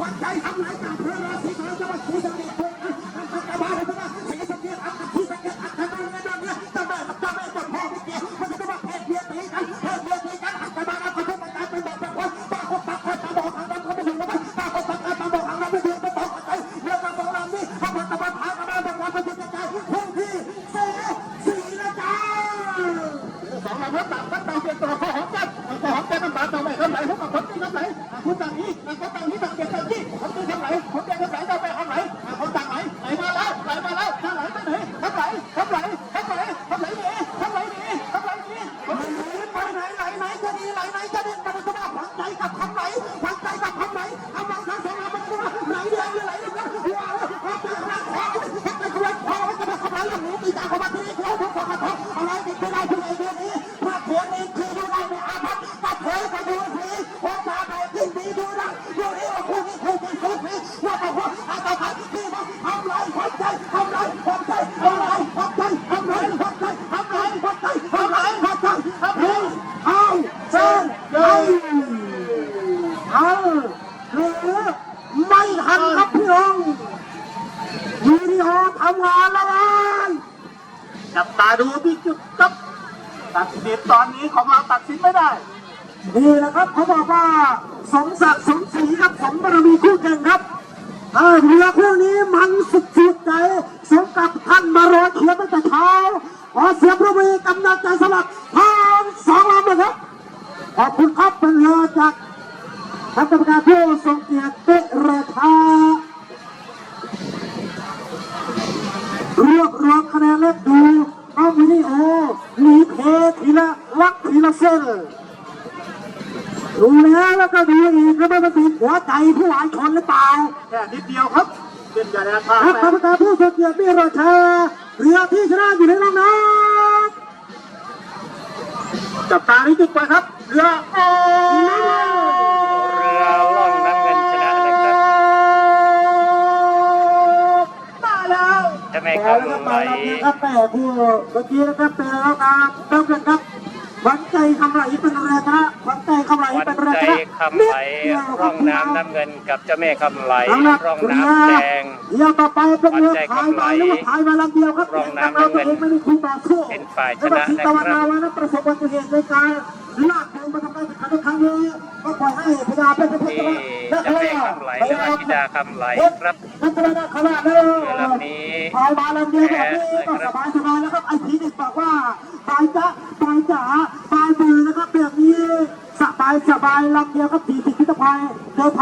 วันใจทำไหนตามเพื่อราศีของจังหวัดภูเก็ตเพื่อการกระบาดนะสิ่งสัเกตอันที่สังเกตอันที่นั่นนั่ม่ยตั้งแต่ตั้งแต่ตั้งอกเกี่ยวมัจะมาแพร่เพี้ยตีกันเพี้ยตีกันกระบาดก็ต้องมาตามไปบอกแบบว่าตาคนตาคนตาบอกทางนั้นเขาไม่อยู่แล้วตาคนตาคนตาบอกทางนั้นไม่อยู่ก็ต้องไปเรื่องการบอกเรานี่เขาบอกตะวันพากระบาดบอกว่าเป็นยังไงคงที่สี่สี่นะจ๊ะสงลำพัดตับพัดตับเป็ตัวของจัด ตาต่อไปทำไหนพวกกับคนที่ทำไหนคุณต่างนี้ตัางต่างนี้ต่างเด็กต่าที่ ไม่ทันครับพี่น้องวิดีโอทำงานแล้วเลยจับตาดูที่จุดครับตัดสินตอนนี้ของเราตัดสินไม่ได้นี่นะครับเขาบอกว่าสมศักดิ์สมศรีครับสมบารมีคู่แข่งครับเออเรือคู่นี้มันสุดสุดใจสมกับท่านมารอเขียนตั้งแต่เช้าขอเสียงประมือกำนันใจสลักทั้งสองลำเลยครับขอบคุณครับเป็นเรือจากท่านกรรมการผู้ทรงเกียรติ แนนและดูเอาวิดีโอมีเพทีละลักทีละเส้นดูแล้วแล้วก็ดูอีกแล้วมันติดหัวใจผู้หลายคนหรือเปล่าแค่นิดเดียวครับเป็นอย่าแรงพาครับกรรมการผู้ทรงเกียรติมีราชาเรือที่ชนะอยู่ในร่องน้ำจับตานี้จุดไปครับเรือโอ้ จ้าแม่มาคำแล้วไหลครับมาแล้วครับแม่ผู้เมื่อกี้นะครับเป็นแล้วครับเริ่มกันครับหวังใจคำไหลเป็นแรงชนะหวังใจคำไหลวัเป็นนแรงใจชนะคำไหลร่องน้ำน้ำเงินกับเจ้าแม่คำไหลร่องน้ำแดงเดี๋ยวต่อไปเป็นเรือวัดใจพายคำไหลไปหรือว่าพายมาลำเดียวครับร่องน้ำเราน้ำเงิตัวนเองไม่มีคู่ต่อสู้เป็นฝ่ายชนะแล้วก็ศรีตะวันนะครับนาวันนั้นประสบอุบัติเหตุในการลากเรือมาทำการแข่งขันในครั้งนี้ นประเภทที่ชนะเจ้าแม่คำไหลและราชิดาคำไหลครับเรือลำนี้พายมาลำเดียวแบบนี้ก็สบายสบายแล้วครับไอ้ผีเด็กบอกว่าบายจ๊ะบายจ๋าบายมือนะครับแบบนี้สบายสบายลำเดียวครับผีสิทธิตภัยเดิน